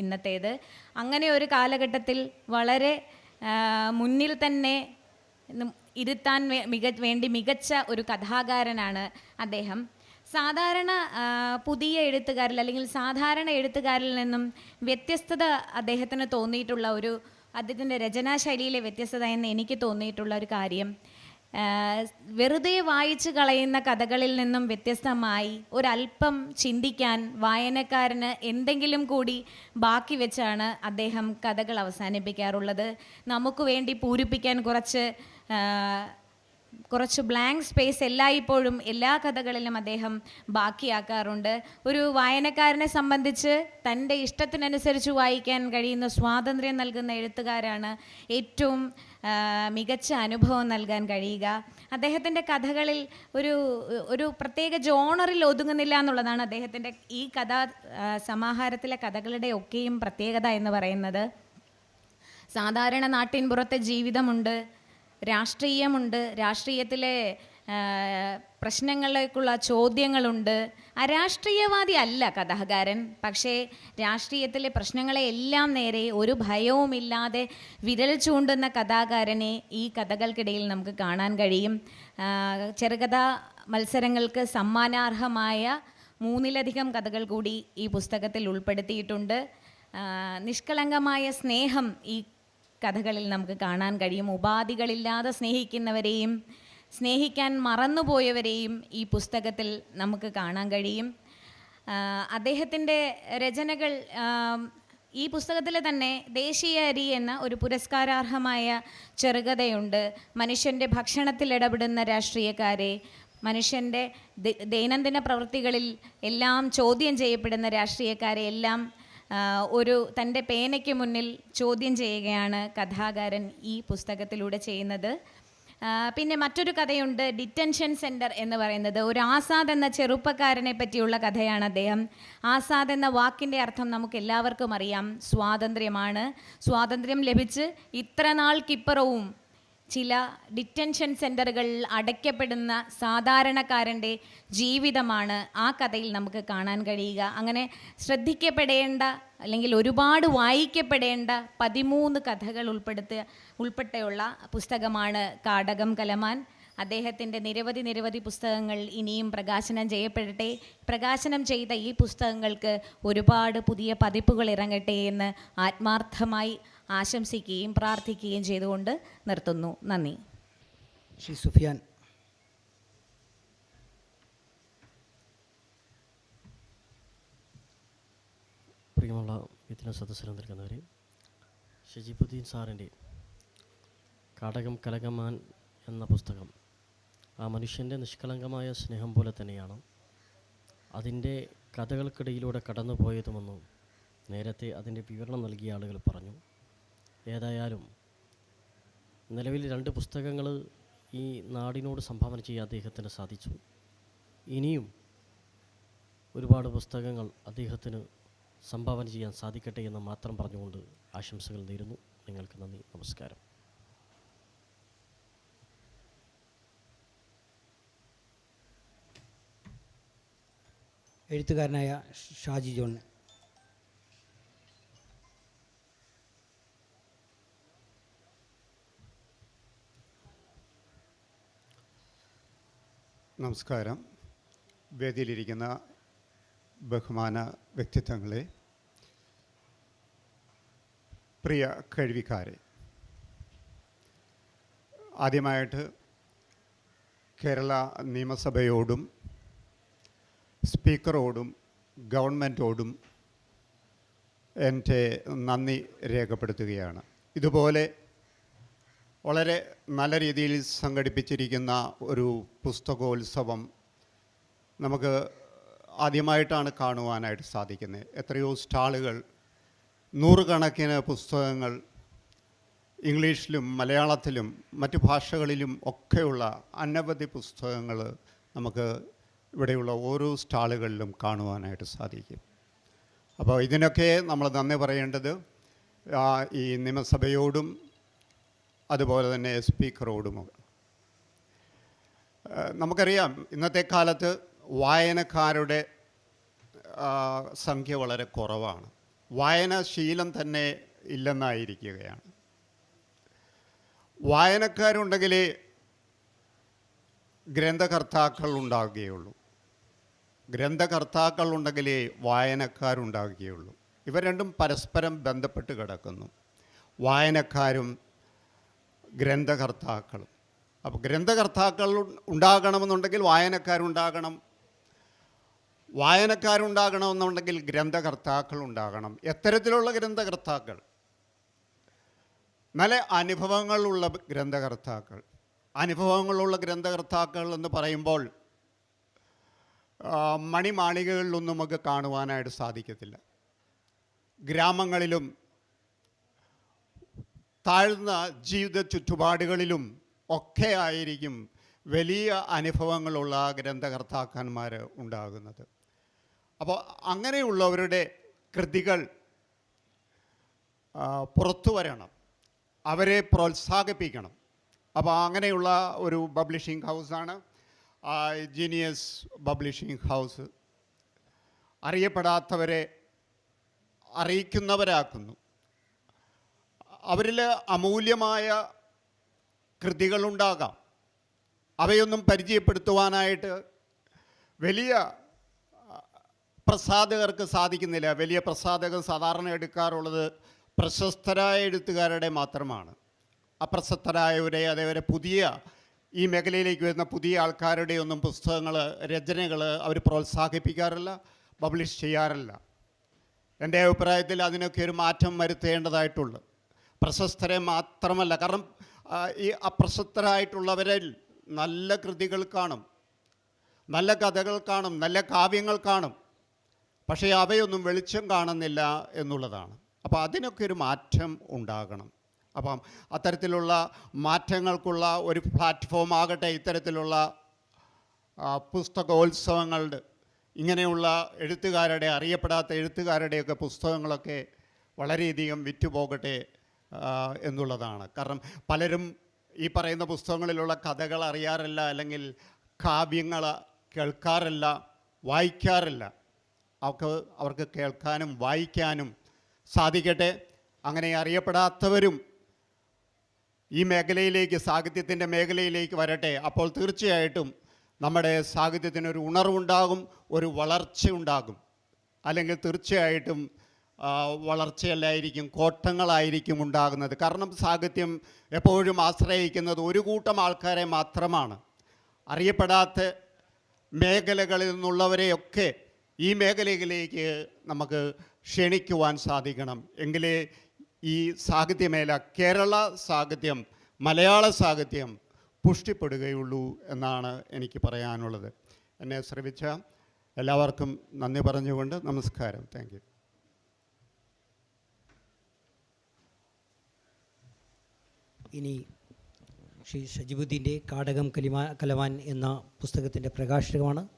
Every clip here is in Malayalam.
ഇന്നത്തേത്. അങ്ങനെ ഒരു കാലഘട്ടത്തിൽ വളരെ മുന്നിൽ തന്നെ ഇരുത്താൻ മിക വേണ്ടി മികച്ച ഒരു കഥാകാരനാണ് അദ്ദേഹം. സാധാരണ പുതിയ എഴുത്തുകാരിൽ അല്ലെങ്കിൽ സാധാരണ എഴുത്തുകാരിൽ നിന്നും വ്യത്യസ്തത അദ്ദേഹത്തിന് തോന്നിയിട്ടുള്ള ഒരു അദ്ദേഹത്തിന്റെ രചനാശൈലിയിലെ വ്യത്യസ്തത എന്ന് എനിക്ക് തോന്നിയിട്ടുള്ള ഒരു കാര്യം. വെറുതെ വായിച്ചു കളയുന്ന കഥകളിൽ നിന്നും വ്യത്യസ്തമായി ഒരല്പം ചിന്തിക്കാൻ വായനക്കാരന് എന്തെങ്കിലും കൂടി ബാക്കി വെച്ചാണ് അദ്ദേഹം കഥകൾ അവസാനിപ്പിക്കാറുള്ളത്. നമുക്ക് വേണ്ടി പൂരിപ്പിക്കാൻ കുറച്ച് കുറച്ച് ബ്ലാങ്ക് സ്പേസ് എല്ലായ്പ്പോഴും എല്ലാ കഥകളിലും അദ്ദേഹം ബാക്കിയാക്കാറുണ്ട്. ഒരു വായനക്കാരനെ സംബന്ധിച്ച് തന്റെ ഇഷ്ടത്തിനനുസരിച്ച് വായിക്കാൻ കഴിയുന്ന സ്വാതന്ത്ര്യം നൽകുന്ന എഴുത്തുകാരാണ് ഏറ്റവും മികച്ച അനുഭവം നൽകാൻ കഴിയുക. അദ്ദേഹത്തിന്റെ കഥകളിൽ ഒരു ഒരു പ്രത്യേക ജോണറിൽ ഒതുങ്ങുന്നില്ല എന്നുള്ളതാണ് അദ്ദേഹത്തിന്റെ ഈ കഥാ സമാഹാരത്തിലെ കഥകളുടെ ഒക്കെയും പ്രത്യേകത എന്ന് പറയുന്നത്. സാധാരണ നാട്ടിൻപുറത്തെ ജീവിതമുണ്ട്. രാഷ്ട്രീയമുണ്ട് രാഷ്ട്രീയത്തിലെ പ്രശ്നങ്ങളിലേക്കുള്ള ചോദ്യങ്ങളുണ്ട്. അരാഷ്ട്രീയവാദി അല്ല കഥാകാരൻ. പക്ഷേ രാഷ്ട്രീയത്തിലെ പ്രശ്നങ്ങളെ എല്ലാം നേരെ ഒരു ഭയവുമില്ലാതെ വിരൽ ചൂണ്ടുന്ന കഥാകാരനെ ഈ കഥകൾക്കിടയിൽ നമുക്ക് കാണാൻ കഴിയും. ചെറുകഥാ മത്സരങ്ങൾക്ക് സമ്മാനാർഹമായ മൂന്നിലധികം കഥകൾ കൂടി ഈ പുസ്തകത്തിൽ ഉൾപ്പെടുത്തിയിട്ടുണ്ട്. നിഷ്കളങ്കമായ സ്നേഹം ഈ കഥകളിൽ നമുക്ക് കാണാൻ കഴിയും. ഉപാധികളില്ലാതെ സ്നേഹിക്കുന്നവരെയും സ്നേഹിക്കാൻ മറന്നുപോയവരെയും ഈ പുസ്തകത്തിൽ നമുക്ക് കാണാൻ കഴിയും. അദ്ദേഹത്തിന്റെ രചനകൾ ഈ പുസ്തകത്തിൽ തന്നെ ദേശീയ അരി എന്ന ഒരു പുരസ്കാരാർഹമായ ചെറുകഥയുണ്ട്. മനുഷ്യന്റെ ഭക്ഷണത്തിൽ ഇടപെടുന്ന രാഷ്ട്രീയക്കാരെ മനുഷ്യന്റെ ദൈനംദിന പ്രവൃത്തികളിൽ എല്ലാം ചോദ്യം ചെയ്യപ്പെടുന്ന രാഷ്ട്രീയക്കാരെ എല്ലാം ഒരു തന്റെ പേനയ്ക്ക് മുന്നിൽ ചോദ്യം ചെയ്യുകയാണ് കഥാകാരൻ ഈ പുസ്തകത്തിലൂടെ ചെയ്യുന്നത്. പിന്നെ മറ്റൊരു കഥയുണ്ട് ഡിറ്റൻഷൻ സെന്റർ എന്ന് പറയുന്നത്. ഒരു ആസാദ് എന്ന ചെറുപ്പക്കാരനെ പറ്റിയുള്ള കഥയാണ് അദ്ദേഹം. ആസാദ് എന്ന വാക്കിന്റെ അർത്ഥം നമുക്ക് എല്ലാവർക്കും അറിയാം. സ്വാതന്ത്ര്യമാണ്. സ്വാതന്ത്ര്യം ലഭിച്ച് ഇത്ര നാൾക്കിപ്പുറവും ചില ഡിറ്റൻഷൻ സെന്ററുകളിൽ അടയ്ക്കപ്പെടുന്ന സാധാരണക്കാരന്റെ ജീവിതമാണ് ആ കഥയിൽ നമുക്ക് കാണാൻ കഴിയുക. അങ്ങനെ ശ്രദ്ധിക്കപ്പെടേണ്ട അല്ലെങ്കിൽ ഒരുപാട് വായിക്കപ്പെടേണ്ട പതിമൂന്ന് കഥകൾ ഉൾപ്പെടുത്ത ഉൾപ്പെട്ടുള്ള പുസ്തകമാണ് കാടകം കലമാൻ. അദ്ദേഹത്തിന്റെ നിരവധി നിരവധി പുസ്തകങ്ങൾ ഇനിയും പ്രകാശനം ചെയ്യപ്പെടട്ടെ. പ്രകാശനം ചെയ്ത ഈ പുസ്തകങ്ങൾക്ക് ഒരുപാട് പുതിയ പതിപ്പുകൾ ഇറങ്ങട്ടെ എന്ന് ആത്മാർത്ഥമായി ആശംസിക്കുകയും പ്രാർത്ഥിക്കുകയും ചെയ്തുകൊണ്ട് നിർത്തുന്നു. നന്ദി. ശ്രീ സുഫിയാൻ. പ്രിയമുള്ള ഇതിന സദസ്സിന് നിൽക്കുന്നവരെ ഷജീബുദ്ദീൻ സാറിന്റെ കാടകം കലകമാൻ എന്ന പുസ്തകം ആ മനുഷ്യന്റെ നിഷ്കളങ്കമായ സ്നേഹം പോലെ തന്നെയാണ് അതിന്റെ കഥകൾക്കിടയിലൂടെ കടന്നുപോയതുമെന്നും നേരത്തെ അതിന്റെ വിവരണം നൽകിയ ആളുകൾ പറഞ്ഞു. ഏതായാലും നിലവിൽ രണ്ട് പുസ്തകങ്ങൾ ഈ നാടിനോട് സംഭാവന ചെയ്യാൻ അദ്ദേഹത്തിന് സാധിച്ചു. ഇനിയും ഒരുപാട് പുസ്തകങ്ങൾ അദ്ദേഹത്തിന് സംഭാവന ചെയ്യാൻ സാധിക്കട്ടെ എന്ന് മാത്രം പറഞ്ഞുകൊണ്ട് ആശംസകൾ നേരുന്നു. നിങ്ങൾക്ക് നന്ദി. നമസ്കാരം. എഴുത്തുകാരനായ ഷാജി ജോൺ നമസ്കാരം. വേദിയിലിരിക്കുന്ന ബഹുമാന വ്യക്തിത്വങ്ങളെ പ്രിയ കഴിവിക്കാരെ ആദ്യമായിട്ട് കേരള നിയമസഭയോടും സ്പീക്കറോടും ഗവൺമെന്റോടും എന്റെ നന്ദി രേഖപ്പെടുത്തുകയാണ്. ഇതുപോലെ വളരെ നല്ല രീതിയിൽ സംഘടിപ്പിച്ചിരിക്കുന്ന ഒരു പുസ്തകോത്സവം നമുക്ക് ആദ്യമായിട്ടാണ് കാണുവാനായിട്ട് സാധിക്കുന്നത്. എത്രയോ സ്റ്റാളുകൾ നൂറുകണക്കിന് പുസ്തകങ്ങൾ ഇംഗ്ലീഷിലും മലയാളത്തിലും മറ്റു ഭാഷകളിലും ഒക്കെയുള്ള അനവധി പുസ്തകങ്ങൾ നമുക്ക് ഇവിടെയുള്ള ഓരോ സ്റ്റാളുകളിലും കാണുവാനായിട്ട് സാധിക്കും. അപ്പോൾ ഇതിനൊക്കെ നമ്മൾ നന്ദി പറയേണ്ടത് ഈ നിയമസഭയോടും അതുപോലെ തന്നെ എസ് പി ക്രൗഡുമൊക്കെ നമുക്കറിയാം ഇന്നത്തെ കാലത്ത് വായനക്കാരുടെ സംഖ്യ വളരെ കുറവാണ്. വായനാശീലം തന്നെ ഇല്ലെന്നായിരിക്കുകയാണ്. വായനക്കാരുണ്ടെങ്കിലേ ഗ്രന്ഥകർത്താക്കൾ ഉണ്ടാകുകയുള്ളൂ ഗ്രന്ഥകർത്താക്കൾ ഉണ്ടെങ്കിലേ വായനക്കാരുണ്ടാകുകയുള്ളൂ ഇവ രണ്ടും പരസ്പരം ബന്ധപ്പെട്ട് കിടക്കുന്നു. വായനക്കാരും ഗ്രന്ഥകർത്താക്കളും. അപ്പോൾ ഗ്രന്ഥകർത്താക്കൾ ഉണ്ടാകണമെന്നുണ്ടെങ്കിൽ വായനക്കാരുണ്ടാകണം. വായനക്കാരുണ്ടാകണമെന്നുണ്ടെങ്കിൽ ഗ്രന്ഥകർത്താക്കൾ ഉണ്ടാകണം. എത്തരത്തിലുള്ള ഗ്രന്ഥകർത്താക്കൾ? നല്ല അനുഭവങ്ങളുള്ള ഗ്രന്ഥകർത്താക്കൾ. അനുഭവങ്ങളുള്ള ഗ്രന്ഥകർത്താക്കൾ എന്ന് പറയുമ്പോൾ മണിമാളികകളിലൊന്നും നമുക്ക് കാണുവാനായിട്ട് സാധിക്കത്തില്ല. ഗ്രാമങ്ങളിലും താഴ്ന്ന ജീവിത ചുറ്റുപാടുകളിലും ഒക്കെ ആയിരിക്കും വലിയ അനുഭവങ്ങളുള്ള ഗ്രന്ഥകർത്താക്കന്മാർ ഉണ്ടാകുന്നത്. അപ്പോൾ അങ്ങനെയുള്ളവരുടെ കൃതികൾ പുറത്തു വരണം. അവരെ പ്രോത്സാഹിപ്പിക്കണം. അപ്പോൾ അങ്ങനെയുള്ള ഒരു പബ്ലിഷിംഗ് ഹൗസാണ് ജീനിയസ് പബ്ലിഷിംഗ് ഹൗസ് അറിയപ്പെടാത്തവരെ അറിയിക്കുന്നവരാക്കുന്നു. അവരിൽ അമൂല്യമായ കൃതികളുണ്ടാകാം. അവയൊന്നും പരിചയപ്പെടുത്തുവാനായിട്ട് വലിയ പ്രസാധകർക്ക് സാധിക്കുന്നില്ല. വലിയ പ്രസാധകർ സാധാരണ എടുക്കാറുള്ളത് പ്രശസ്തരായ എഴുത്തുകാരുടെ മാത്രമാണ്. അപ്രശസ്തരായവരെ അതേപോലെ പുതിയ ഈ മേഖലയിലേക്ക് വരുന്ന പുതിയ ആൾക്കാരുടെ ഒന്നും പുസ്തകങ്ങൾ രചനകൾ അവർ പ്രോത്സാഹിപ്പിക്കാറില്ല പബ്ലിഷ് ചെയ്യാറില്ല. എന്റെ അഭിപ്രായത്തിൽ അതിനൊക്കെ ഒരു മാറ്റം വരുത്തേണ്ടതായിട്ടുള്ളു. പ്രശസ്തരെ മാത്രമല്ല. കാരണം ഈ അപ്രശസ്തരായിട്ടുള്ളവരിൽ നല്ല കൃതികൾ കാണും. നല്ല കഥകൾ കാണും. നല്ല കാവ്യങ്ങൾ കാണും. പക്ഷേ അവയൊന്നും വെളിച്ചം കാണുന്നില്ല എന്നുള്ളതാണ്. അപ്പോൾ അതിനൊക്കെ ഒരു മാറ്റം ഉണ്ടാകണം. അപ്പം അത്തരത്തിലുള്ള മാറ്റങ്ങൾക്കുള്ള ഒരു പ്ലാറ്റ്ഫോം ആകട്ടെ ഇത്തരത്തിലുള്ള പുസ്തകോത്സവങ്ങളുടെ ഇങ്ങനെയുള്ള എഴുത്തുകാരുടെ അറിയപ്പെടാത്ത എഴുത്തുകാരുടെയൊക്കെ പുസ്തകങ്ങളൊക്കെ വളരെയധികം വിറ്റുപോകട്ടെ എന്നുള്ളതാണ്. കാരണം പലരും ഈ പറയുന്ന പുസ്തകങ്ങളിലുള്ള കഥകൾ അറിയാറില്ല അല്ലെങ്കിൽ കാവ്യങ്ങൾ കേൾക്കാറില്ല വായിക്കാറില്ല. അവർക്ക് അവർക്ക് കേൾക്കാനും വായിക്കാനും സാധിക്കട്ടെ. അങ്ങനെ അറിയപ്പെടാത്തവരും ഈ മേഖലയിലേക്ക് സാഹിത്യത്തിന്റെ മേഖലയിലേക്ക് വരട്ടെ. അപ്പോൾ തീർച്ചയായിട്ടും നമ്മുടെ സാഹിത്യത്തിനൊരു ഉണർവുണ്ടാകും ഒരു വളർച്ചയുണ്ടാകും. അല്ലെങ്കിൽ തീർച്ചയായിട്ടും വളർച്ചയല്ലായിരിക്കും കോട്ടങ്ങളായിരിക്കും ഉണ്ടാകുന്നത്. കാരണം സാഹിത്യം എപ്പോഴും ആശ്രയിക്കുന്നത് ഒരു കൂട്ടം ആൾക്കാരെ മാത്രമാണ്. അറിയപ്പെടാത്ത മേഖലകളിൽ നിന്നുള്ളവരെയൊക്കെ ഈ മേഖലയിലേക്ക് നമുക്ക് ക്ഷണിക്കുവാൻ സാധിക്കണം. എങ്കിലേ ഈ സാഹിത്യമേല കേരള സാഹിത്യം മലയാള സാഹിത്യം പുഷ്ടിപ്പെടുകയുള്ളൂ എന്നാണ് എനിക്ക് പറയാനുള്ളത്. എന്നെ ശ്രമിച്ച എല്ലാവർക്കും നന്ദി പറഞ്ഞുകൊണ്ട് നമസ്കാരം. താങ്ക് ഇനി ശ്രീ ഷജിബുദ്ദീന്റെ കാടകം കലിമാ കലവാൻ എന്ന പുസ്തകത്തിന്റെ പ്രകാശനമാണ്.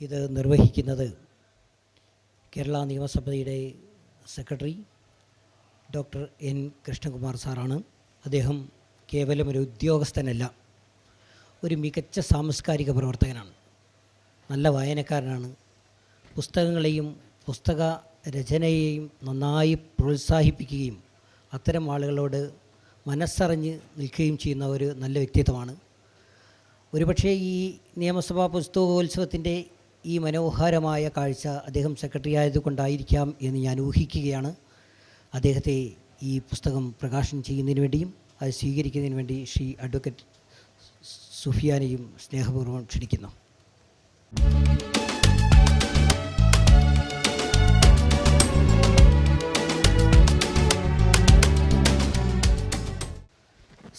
ഇത് നിർവഹിക്കുന്നത് കേരള നിയമസഭയുടെ സെക്രട്ടറി ഡോക്ടർ എൻ കൃഷ്ണകുമാർ സാറാണ്. അദ്ദേഹം കേവലം ഒരു ഉദ്യോഗസ്ഥനല്ല ഒരു മികച്ച സാംസ്കാരിക പ്രവർത്തകനാണ്. നല്ല വായനക്കാരനാണ്. പുസ്തകങ്ങളെയും പുസ്തക രചനയെയും നന്നായി പ്രോത്സാഹിപ്പിക്കുകയും അത്തരം ആളുകളോട് മനസ്സറിഞ്ഞ് നിൽക്കുകയും ചെയ്യുന്ന ഒരു നല്ല വ്യക്തിത്വമാണ്. ഒരുപക്ഷേ ഈ നിയമസഭാ പുസ്തകോത്സവത്തിന്റെ ഈ മനോഹരമായ കാഴ്ച അദ്ദേഹം സെക്രട്ടറി ആയതുകൊണ്ടായിരിക്കാം എന്ന് ഞാൻ ഊഹിക്കുകയാണ്. അദ്ദേഹത്തെ ഈ പുസ്തകം പ്രകാശനം ചെയ്യുന്നതിന് വേണ്ടിയും അത് സ്വീകരിക്കുന്നതിന് വേണ്ടി ശ്രീ അഡ്വക്കേറ്റ് സുഫിയാനെയും സ്നേഹപൂർവം ക്ഷണിക്കുന്നു.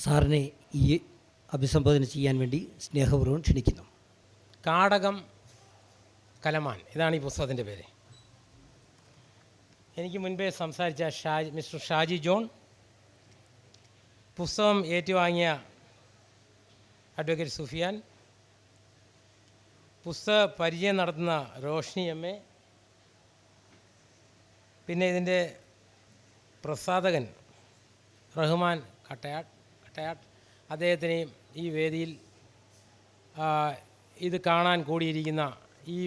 സാറിനെ ഈ അഭിസംബോധന ചെയ്യാൻ വേണ്ടി സ്നേഹപൂർവം ക്ഷണിക്കുന്നു. കാടകം കലമാൻ ഇതാണ് ഈ പുസ്തകത്തിന്റെ പേര്. എനിക്ക് മുൻപേ സംസാരിച്ച ഷാജി മിസ്റ്റർ ഷാജി ജോൺ പുസ്തകം ഏറ്റുവാങ്ങിയ അഡ്വക്കേറ്റ് സുഫിയാൻ പുസ്തക പരിചയം നടത്തുന്ന റോഷ്നി എം എ പിന്നെ ഇതിന്റെ പ്രസാധകൻ റഹ്മാൻ കട്ടയാട്ട് കട്ടയാട്ട് അദ്ദേഹത്തിനെയും ഈ വേദിയിൽ ഇത് കാണാൻ കൂടിയിരിക്കുന്ന ഈ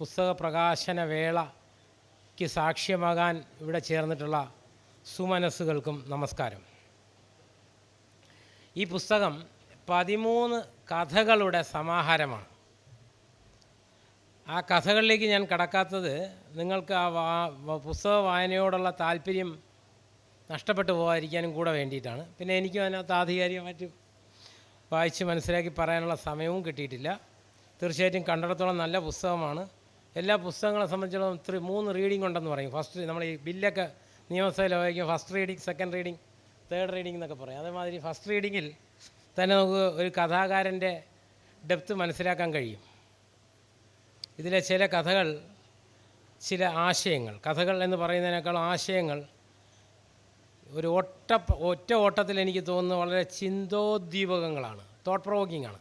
പുസ്തക പ്രകാശന വേളയ്ക്ക് ക്ക് സാക്ഷ്യമാകാൻ ഇവിടെ ചേർന്നിട്ടുള്ള സുമനസ്സുകൾക്കും നമസ്കാരം. ഈ പുസ്തകം പതിമൂന്ന് കഥകളുടെ സമാഹാരമാണ്. ആ കഥകളിലേക്ക് ഞാൻ കടക്കാത്തത് നിങ്ങൾക്ക് ആ പുസ്തക വായനയോടുള്ള താല്പര്യം നഷ്ടപ്പെട്ടു പോകാതിരിക്കാനും കൂടെ വേണ്ടിയിട്ടാണ്. പിന്നെ എനിക്കും അതിനകത്ത് ആധികാരികമായിട്ട് വായിച്ച് മനസ്സിലാക്കി പറയാനുള്ള സമയവും കിട്ടിയിട്ടില്ല. തീർച്ചയായിട്ടും കണ്ടിടത്തോളം നല്ല പുസ്തകമാണ്. എല്ലാ പുസ്തകങ്ങളെ സംബന്ധിച്ചിടത്തോളം ത്രീ മൂന്ന് റീഡിംഗ് ഉണ്ടെന്ന് പറയും. ഫസ്റ്റ് നമ്മൾ ഈ ബില്ലൊക്കെ നിയമസഭയിൽ വായിക്കും first reading second reading third reading എന്നൊക്കെ പറയും. അതേമാതിരി ഫസ്റ്റ് റീഡിങ്ങിൽ തന്നെ നമുക്ക് ഒരു കഥാകാരന്റെ ഡെപ്ത് മനസ്സിലാക്കാൻ കഴിയും. ഇതിലെ ചില കഥകൾ ചില ആശയങ്ങൾ കഥകൾ എന്ന് പറയുന്നതിനേക്കാൾ ആശയങ്ങൾ ഒരു ഒറ്റ ഒറ്റ ഓട്ടത്തിൽ എനിക്ക് തോന്നുന്നത് വളരെ ചിന്തോദ്ദീപകങ്ങളാണ്. തോട്ട് പ്രൊവോക്കിംഗ് ആണ്.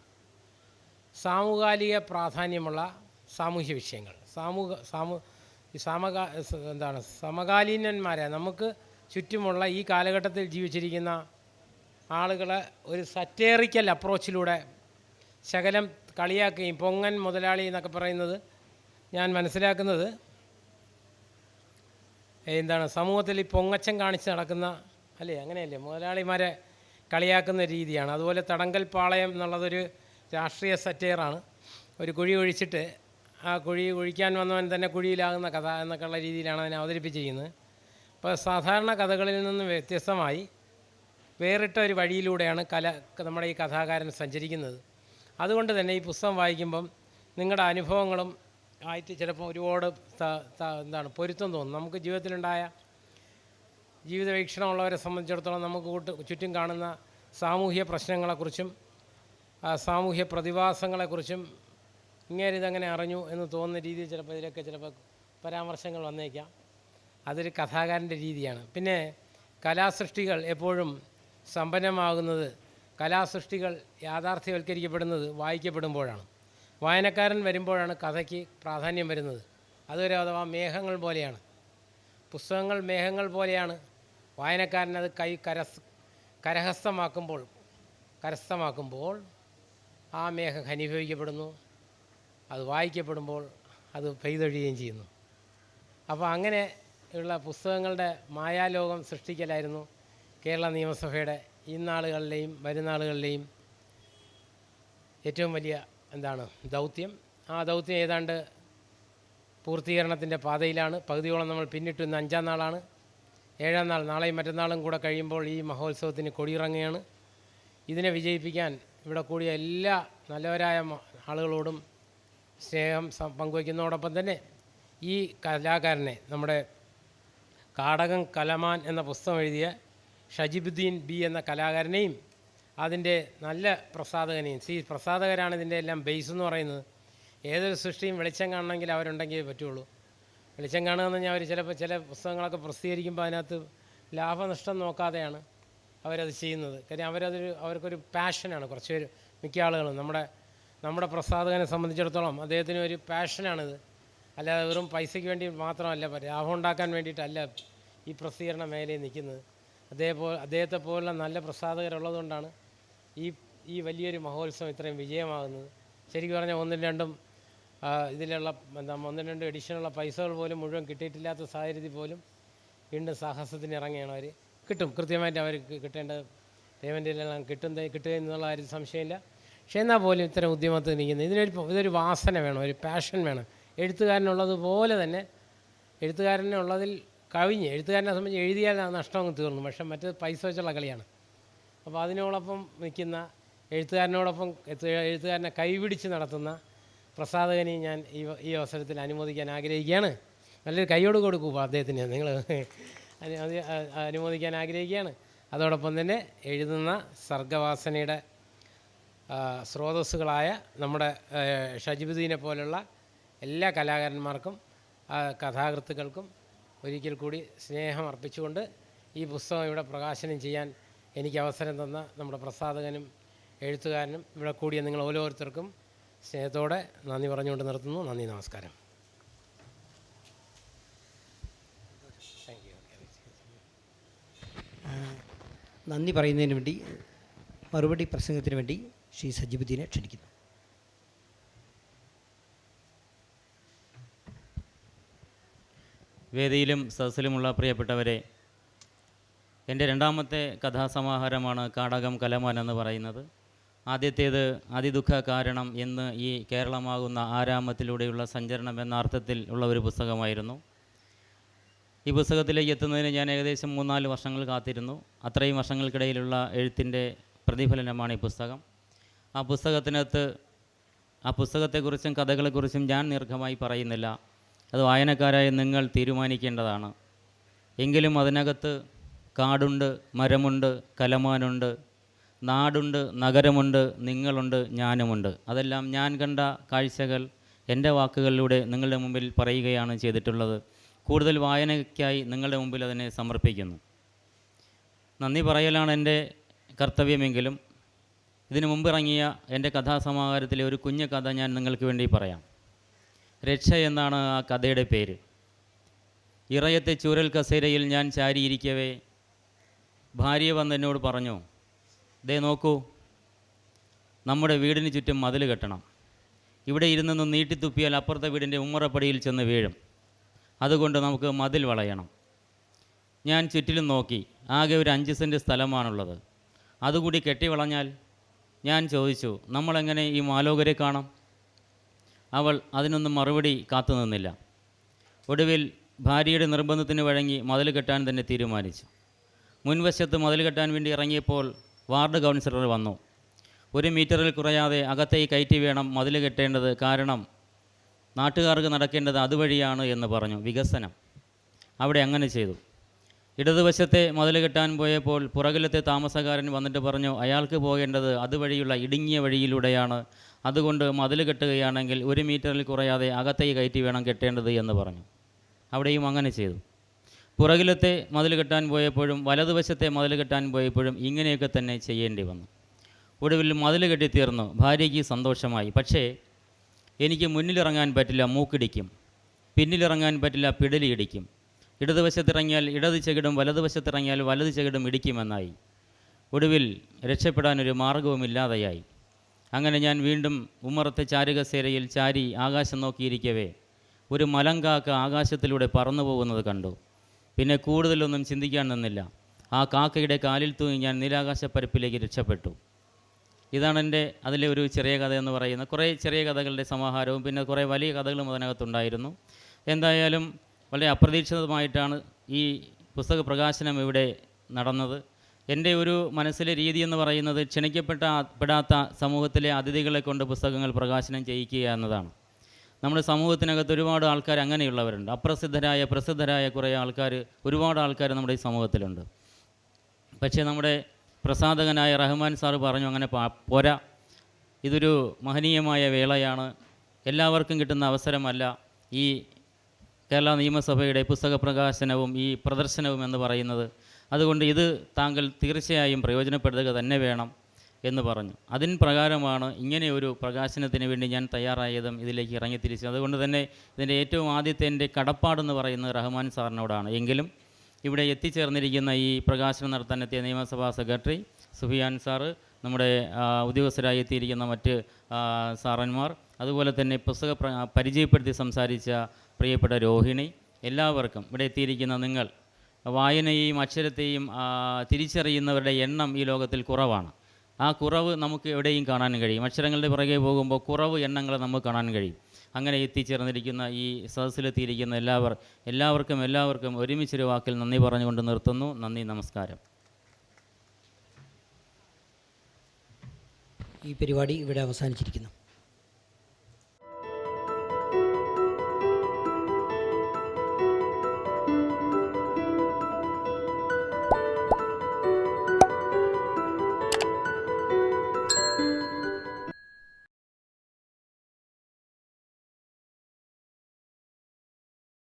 സാമുകാലിക പ്രാധാന്യമുള്ള സാമൂഹ്യ വിഷയങ്ങൾ. സാമൂഹ സാമൂ സമകാ എന്താണ് സമകാലീനന്മാരെ നമുക്ക് ചുറ്റുമുള്ള ഈ കാലഘട്ടത്തിൽ ജീവിച്ചിരിക്കുന്ന ആളുകളെ ഒരു സറ്റേറിക്കൽ അപ്രോച്ചിലൂടെ ശകലം കളിയാക്കുകയും പൊങ്ങൻ മുതലാളി എന്നൊക്കെ പറയുന്നത് ഞാൻ മനസ്സിലാക്കുന്നത് എന്താണ് സമൂഹത്തിൽ ഈ പൊങ്ങച്ചം കാണിച്ച് നടക്കുന്ന അല്ലേ? അങ്ങനെയല്ലേ? മുതലാളിമാരെ കളിയാക്കുന്ന രീതിയാണ്. അതുപോലെ തടങ്കൽ പാളയം എന്നുള്ളതൊരു രാഷ്ട്രീയ സറ്റയറാണ്. ഒരു കുഴി ഒഴിച്ചിട്ട് ആ കുഴി ഒഴിക്കാൻ വന്നവൻ തന്നെ കുഴിയിലാകുന്ന കഥ എന്നൊക്കെയുള്ള രീതിയിലാണ് അതിനെ അവതരിപ്പിച്ചിരിക്കുന്നത്. അപ്പോൾ സാധാരണ കഥകളിൽ നിന്ന് വ്യത്യസ്തമായി വേറിട്ട ഒരു വഴിയിലൂടെയാണ് കല നമ്മുടെ ഈ കഥാകാരൻ സഞ്ചരിക്കുന്നത്. അതുകൊണ്ട് തന്നെ ഈ പുസ്തകം വായിക്കുമ്പം നിങ്ങളുടെ അനുഭവങ്ങളും ആയിട്ട് ചിലപ്പോൾ ഒരുപാട് എന്താണ് പൊരുത്തം തോന്നും. നമുക്ക് ജീവിതത്തിലുണ്ടായ ജീവിത വീക്ഷണമുള്ളവരെ സംബന്ധിച്ചിടത്തോളം നമുക്ക് കൂട്ട് ചുറ്റും കാണുന്ന സാമൂഹ്യ പ്രശ്നങ്ങളെക്കുറിച്ചും സാമൂഹ്യ പ്രതിഭാസങ്ങളെക്കുറിച്ചും ഇങ്ങനെ ഇതങ്ങനെ അറിഞ്ഞു എന്ന് തോന്നുന്ന രീതിയിൽ ചിലപ്പോൾ ഇതിലൊക്കെ ചിലപ്പോൾ പരാമർശങ്ങൾ വന്നേക്കാം. അതൊരു കഥാകാരന്റെ രീതിയാണ്. പിന്നെ കലാസൃഷ്ടികൾ എപ്പോഴും സമ്പന്നമാകുന്നത് കലാസൃഷ്ടികൾ യാഥാർത്ഥ്യവൽക്കരിക്കപ്പെടുന്നത് വായിക്കപ്പെടുമ്പോഴാണ്. വായനക്കാരൻ വരുമ്പോഴാണ് കഥയ്ക്ക് പ്രാധാന്യം വരുന്നത്. അതൊരു അഥവാ മേഘങ്ങൾ പോലെയാണ്. പുസ്തകങ്ങൾ മേഘങ്ങൾ പോലെയാണ്. വായനക്കാരൻ അത് കൈ കരസ് കരഹസ്ഥമാക്കുമ്പോൾ കരസ്ഥമാക്കുമ്പോൾ ആ മേഘം ഘനീഭവിക്കപ്പെടുന്നു അത് വായിക്കപ്പെടുമ്പോൾ അത് പെയ്തൊഴിയുകയും ചെയ്യുന്നു. അപ്പോൾ അങ്ങനെ ഉള്ള പുസ്തകങ്ങളുടെ മായാലോകം സൃഷ്ടിക്കലായിരുന്നു കേരള നിയമസഭയുടെ ഇന്നാളുകളിലെയും വരുന്നാളുകളിലെയും ഏറ്റവും വലിയ എന്താണ് ദൗത്യം? ആ ദൗത്യം ഏതാണ്ട് പൂർത്തീകരണത്തിന്റെ പാതയിലാണ്. പകുതിയോളം നമ്മൾ പിന്നിട്ടു ഇന്ന് അഞ്ചാം നാളാണ്. ഏഴാം നാൾ നാളെയും മറ്റന്നാളും കൂടെ കഴിയുമ്പോൾ ഈ മഹോത്സവത്തിന് കൊടിയിറങ്ങുകയാണ്. ഇതിനെ വിജയിപ്പിക്കാൻ ഇവിടെ കൂടിയ എല്ലാ നല്ലവരായ ആളുകളോടും സ്നേഹം പങ്കുവയ്ക്കുന്നതോടൊപ്പം തന്നെ ഈ കലാകാരനെ നമ്മുടെ കാടകം കലമാൻ എന്ന പുസ്തകം എഴുതിയ ഷജിബുദ്ദീൻ ബി എന്ന കലാകാരനെയും അതിന്റെ നല്ല പ്രസാധകനെയും. സി പ്രസാധകരാണ് ഇതിന്റെ എല്ലാം ബേസ് എന്ന് പറയുന്നത്. ഏതൊരു സൃഷ്ടിയും വെളിച്ചം കാണണമെങ്കിൽ അവരുണ്ടെങ്കിലേ പറ്റുള്ളൂ. വെളിച്ചം കാണുക എന്ന് പറഞ്ഞാൽ അവർ ചിലപ്പോൾ ചില പുസ്തകങ്ങളൊക്കെ പ്രസിദ്ധീകരിക്കുമ്പോൾ അതിനകത്ത് ലാഭനഷ്ടം നോക്കാതെയാണ് അവരത് ചെയ്യുന്നത്. കാര്യം അവരതൊരു അവർക്കൊരു പാഷനാണ് കുറച്ച് പേര് മിക്ക ആളുകളും നമ്മുടെ നമ്മുടെ പ്രസാധകനെ സംബന്ധിച്ചിടത്തോളം അദ്ദേഹത്തിന് ഒരു പാഷനാണിത് അല്ലാതെ വെറും പൈസയ്ക്ക് വേണ്ടി മാത്രമല്ല ലാഭം ഉണ്ടാക്കാൻ വേണ്ടിയിട്ടല്ല ഈ പ്രസിദ്ധീകരണ മേഖലയിൽ നിൽക്കുന്നത്. അതേപോലെ അദ്ദേഹത്തെ പോലുള്ള നല്ല പ്രസാധകരുള്ളതുകൊണ്ടാണ് ഈ ഈ വലിയൊരു മഹോത്സവം ഇത്രയും വിജയമാകുന്നത്. ശരിക്കും പറഞ്ഞാൽ ഒന്നും രണ്ടും ഇതിലുള്ള എന്താ ഒന്നും രണ്ടും എഡിഷനുള്ള പൈസകൾ പോലും മുഴുവൻ കിട്ടിയിട്ടില്ലാത്ത സാഹചര്യത്തിൽ പോലും വീണ്ടും സാഹസത്തിന് ഇറങ്ങിയാണ് അവർ കിട്ടും. കൃത്യമായിട്ട് അവർക്ക് കിട്ടേണ്ട പേയ്മെന്റിലെല്ലാം കിട്ടും കിട്ടുക എന്നുള്ള കാര്യം സംശയമില്ല. പക്ഷേ എന്നാൽ പോലും ഇത്തരം ഉദ്യമത്തിൽ നിൽക്കുന്നത്. ഇതിനൊരു ഇതൊരു വാസന വേണം ഒരു പാഷൻ വേണം. എഴുത്തുകാരനുള്ളതുപോലെ തന്നെ എഴുത്തുകാരനുള്ളതിൽ കവിഞ്ഞ് എഴുത്തുകാരനെ സംബന്ധിച്ച് എഴുതിയാൽ നഷ്ടം അങ്ങ് തീർന്നു. പക്ഷേ മറ്റേത് പൈസ വെച്ചുള്ള കളിയാണ്. അപ്പോൾ അതിനോടൊപ്പം നിൽക്കുന്ന എഴുത്തുകാരനോടൊപ്പം എഴുത്തുകാരനെ കൈപിടിച്ച് നടത്തുന്ന പ്രസാധകനെ ഞാൻ ഈ ഈ അവസരത്തിൽ അനുമോദിക്കാൻ ആഗ്രഹിക്കുകയാണ്. നല്ലൊരു കൈയോട് കൊടുക്കൂ അദ്ദേഹത്തിന് നിങ്ങൾ അനുമോദിക്കാൻ ആഗ്രഹിക്കുകയാണ്. അതോടൊപ്പം തന്നെ എഴുതുന്ന സർഗവാസനയുടെ സ്രോതസ്സുകളായ നമ്മുടെ ഷജിബുദ്ദീനെ പോലുള്ള എല്ലാ കലാകാരന്മാർക്കും കഥാകൃത്തുക്കൾക്കും ഒരിക്കൽ കൂടി സ്നേഹം അർപ്പിച്ചുകൊണ്ട് ഈ പുസ്തകം ഇവിടെ പ്രകാശനം ചെയ്യാൻ എനിക്ക് അവസരം തന്ന നമ്മുടെ പ്രസാധകനും എഴുത്തുകാരനും ഇവിടെ കൂടിയ നിങ്ങൾ ഓരോരുത്തർക്കും സ്നേഹത്തോടെ നന്ദി പറഞ്ഞുകൊണ്ട് നിർത്തുന്നു. നന്ദി നമസ്കാരം. നന്ദി പറയുന്നതിന് വേണ്ടി മറുപടി പ്രസംഗത്തിന് വേണ്ടി ശ്രീ സജിബുദ്ദീനെ ക്ഷണിക്കുന്നു. വേദിയിലും സദസ്സിലുമുള്ള പ്രിയപ്പെട്ടവരെ എന്റെ രണ്ടാമത്തെ കഥാസമാഹാരമാണ് കാടകം കലമാൻ എന്ന് പറയുന്നത്. ആദ്യത്തേത് അതിദുഃഖ കാരണം എന്ന് ഈ കേരളമാകുന്ന ആരാമത്തിലൂടെയുള്ള സഞ്ചരണം എന്ന അർത്ഥത്തിൽ ഉള്ള ഒരു പുസ്തകമായിരുന്നു. ഈ പുസ്തകത്തിലേക്ക് എത്തുന്നതിന് ഞാൻ ഏകദേശം മൂന്നാൽ വർഷങ്ങൾ കാത്തിരുന്നു. അത്രയും വർഷങ്ങൾക്കിടയിലുള്ള എഴുത്തിന്റെ പ്രതിഫലനമാണ് ഈ പുസ്തകം. ആ പുസ്തകത്തിനകത്ത് ആ പുസ്തകത്തെക്കുറിച്ചും കഥകളെക്കുറിച്ചും ഞാൻ ദീർഘമായി പറയുന്നില്ല. അത് വായനക്കാരായ നിങ്ങൾ തീരുമാനിക്കേണ്ടതാണ്. എങ്കിലും അതിനകത്ത് കാടുണ്ട് മരമുണ്ട് കലമാനുണ്ട്. നാടുണ്ട് നഗരമുണ്ട് നിങ്ങളുണ്ട് ഞാനുമുണ്ട്. അതെല്ലാം ഞാൻ കണ്ട കാഴ്ചകൾ എന്റെ വാക്കുകളിലൂടെ നിങ്ങളുടെ മുമ്പിൽ പറയുകയാണ് ചെയ്തിട്ടുള്ളത്. കൂടുതൽ വായനയ്ക്കായി നിങ്ങളുടെ മുമ്പിൽ അതിനെ സമർപ്പിക്കുന്നു. നന്ദി പറയലാണ് എന്റെ കർത്തവ്യമെങ്കിലും. ഇതിനു മുമ്പ് ഇറങ്ങിയ എന്റെ കഥാസമാഹാരത്തിലെ ഒരു കുഞ്ഞു കഥ ഞാൻ നിങ്ങൾക്ക് വേണ്ടി പറയാം. രക്ഷ എന്നാണ് ആ കഥയുടെ പേര്. ഇറയത്തെ ചൂരൽ കസേരയിൽ ഞാൻ ചാരിയിരിക്കവേ ഭാര്യ വന്ന് എന്നോട് പറഞ്ഞു ദേ നോക്കൂ നമ്മുടെ വീടിന് ചുറ്റും മതിൽ കെട്ടണം. ഇവിടെ ഇരുന്നൊന്ന് നീട്ടിത്തുപ്പിയാൽ അപ്പുറത്തെ വീടിന്റെ ഉമ്മറപ്പടിയിൽ ചെന്ന് വീഴും. അതുകൊണ്ട് നമുക്ക് മതിൽ വളയണം. ഞാൻ ചുറ്റിലും നോക്കി ആകെ ഒരു അഞ്ച് സെന്റ് സ്ഥലമാണുള്ളത്. അതുകൂടി കെട്ടി വളഞ്ഞാൽ ഞാൻ ചോദിച്ചു നമ്മളെങ്ങനെ ഈ മാലോകരെ കാണാം? അവൾ അതിനൊന്നും മറുപടി കാത്തു നിന്നില്ല. ഒടുവിൽ ഭാര്യയുടെ നിർബന്ധത്തിന് വഴങ്ങി മതിൽ കെട്ടാൻ തന്നെ തീരുമാനിച്ചു. മുൻവശത്ത് മതിൽ കെട്ടാൻ വേണ്ടി ഇറങ്ങിയപ്പോൾ വാർഡ് കൗൺസിലർ വന്നു. ഒരു മീറ്ററിൽ കുറയാതെ അകത്തേക്ക് കയറ്റി വേണം മതിൽ കെട്ടേണ്ടത് കാരണം നാട്ടുകാർക്ക് നടക്കേണ്ടത് അതുവഴിയാണ് എന്ന് പറഞ്ഞു വികസനം. അവിടെ അങ്ങനെ ചെയ്തു. ഇടതുവശത്തെ മതിൽ കെട്ടാൻ പോയപ്പോൾ പുറകിലത്തെ താമസക്കാരൻ വന്നിട്ട് പറഞ്ഞു അയാൾക്ക് പോകേണ്ടത് അതുവഴിയുള്ള ഇടുങ്ങിയ വഴിയിലൂടെയാണ്. അതുകൊണ്ട് മതിൽ കെട്ടുകയാണെങ്കിൽ ഒരു മീറ്ററിൽ കുറയാതെ അകത്തേക്ക് കയറ്റി വേണം കെട്ടേണ്ടത് എന്ന് പറഞ്ഞു. അവിടെയും അങ്ങനെ ചെയ്തു. പുറകിലത്തെ മതിൽ കെട്ടാൻ പോയപ്പോഴും വലതുവശത്തെ മതിൽ കെട്ടാൻ പോയപ്പോഴും ഇങ്ങനെയൊക്കെ തന്നെ ചെയ്യേണ്ടി വന്നു. ഒടുവിൽ മതിൽ കെട്ടിത്തീർന്നു ഭാര്യയ്ക്ക് സന്തോഷമായി. പക്ഷേ എനിക്ക് മുന്നിലിറങ്ങാൻ പറ്റില്ല മൂക്കിടിക്കും. പിന്നിലിറങ്ങാൻ പറ്റില്ല പിടലി ഇടിക്കും. ഇടതുവശത്തിറങ്ങിയാൽ ഇടത് ചെകിടും വലതുവശത്തിറങ്ങിയാൽ വലത് ചെകിടും ഇടിക്കുമെന്നായി. ഒടുവിൽ രക്ഷപ്പെടാനൊരു മാർഗവുമില്ലാതെയായി. അങ്ങനെ ഞാൻ വീണ്ടും ഉമ്മറത്തെ ചാരുകസേരയിൽ ചാരി ആകാശം നോക്കിയിരിക്കവേ ഒരു മലങ്കാക്ക ആകാശത്തിലൂടെ പറന്നു പോകുന്നത് കണ്ടു. പിന്നെ കൂടുതലൊന്നും ചിന്തിക്കാൻ നിന്നില്ല. ആ കാക്കയുടെ കാലിൽ തൂങ്ങി ഞാൻ നീലാകാശപ്പരപ്പിലേക്ക് രക്ഷപ്പെട്ടു. ഇതാണ് എന്റെ അതിലെ ഒരു ചെറിയ കഥ എന്ന് പറയുന്നത്. കുറേ ചെറിയ കഥകളുടെ സമാഹാരവും പിന്നെ കുറേ വലിയ കഥകളും അതിനകത്തുണ്ടായിരുന്നു. എന്തായാലും വളരെ അപ്രതീക്ഷിതമായിട്ടാണ് ഈ പുസ്തക പ്രകാശനം ഇവിടെ നടന്നത്. എന്റെ ഒരു മനസ്സിലെ രീതി എന്ന് പറയുന്നത് ക്ഷണിക്കപ്പെട്ട പെടാത്ത സമൂഹത്തിലെ അതിഥികളെ കൊണ്ട് പുസ്തകങ്ങൾ പ്രകാശനം ചെയ്യിക്കുക എന്നതാണ്. നമ്മുടെ സമൂഹത്തിനകത്ത് ഒരുപാട് ആൾക്കാർ അങ്ങനെയുള്ളവരുണ്ട്. അപ്രസിദ്ധരായ പ്രസിദ്ധരായ കുറേ ആൾക്കാർ ഒരുപാട് ആൾക്കാർ നമ്മുടെ ഈ സമൂഹത്തിലുണ്ട്. പക്ഷേ നമ്മുടെ പ്രസാധകനായ റഹ്മാൻ സാറ് പറഞ്ഞു അങ്ങനെ പോരാ. ഇതൊരു മഹനീയമായ വേളയാണ്. എല്ലാവർക്കും കിട്ടുന്ന അവസരമല്ല ഈ കേരള നിയമസഭയുടെ പുസ്തക പ്രകാശനവും ഈ പ്രദർശനവും എന്ന് പറയുന്നത്. അതുകൊണ്ട് ഇത് താങ്കൾ തീർച്ചയായും പ്രയോജനപ്പെടുത്തുക തന്നെ വേണം. എന്ന് പറഞ്ഞു. അതിൻ പ്രകാരമാണ് ഇങ്ങനെ ഒരു പ്രകാശനത്തിന് വേണ്ടി ഞാൻ തയ്യാറായതും ഇതിലേക്ക് ഇറങ്ങിത്തിരിച്ചത്. അതുകൊണ്ട് തന്നെ ഇതിന്റെ ഏറ്റവും ആദ്യത്തെ എന്റെ കടപ്പാടെന്ന് പറയുന്നത് റഹ്മാൻ സാറിനോടാണ്. എങ്കിലും ഇവിടെ എത്തിച്ചേർന്നിരിക്കുന്ന ഈ പ്രകാശനം നടത്താനെത്തിയ നിയമസഭാ സെക്രട്ടറി സുഫിയാൻ സാറ് നമ്മുടെ ഉദ്യോഗസ്ഥരായി എത്തിയിരിക്കുന്ന മറ്റ് സാറന്മാർ അതുപോലെ തന്നെ പുസ്തക പ്ര- പരിചയപ്പെടുത്തി സംസാരിച്ച പ്രിയപ്പെട്ട രോഹിണി എല്ലാവർക്കും ഇവിടെ എത്തിയിരിക്കുന്ന നിങ്ങൾ വായനയെയും അക്ഷരത്തെയും തിരിച്ചറിയുന്നവരുടെ എണ്ണം ഈ ലോകത്തിൽ കുറവാണ്. ആ കുറവ് നമുക്ക് എവിടെയും കാണാൻ കഴിയും. അക്ഷരങ്ങളുടെ പുറകെ പോകുമ്പോൾ കുറവ് എണ്ണങ്ങൾ നമുക്ക് കാണാൻ കഴിയും. അങ്ങനെ എത്തിച്ചേർന്നിരിക്കുന്ന ഈ സദസ്സിലെത്തിയിരിക്കുന്ന എല്ലാവർ എല്ലാവർക്കും എല്ലാവർക്കും ഒരുമിച്ചൊരു വാക്കിൽ നന്ദി പറഞ്ഞുകൊണ്ട് നിർത്തുന്നു. നന്ദി നമസ്കാരം. ഈ പരിപാടി ഇവിടെ അവസാനിച്ചിരിക്കുന്നു.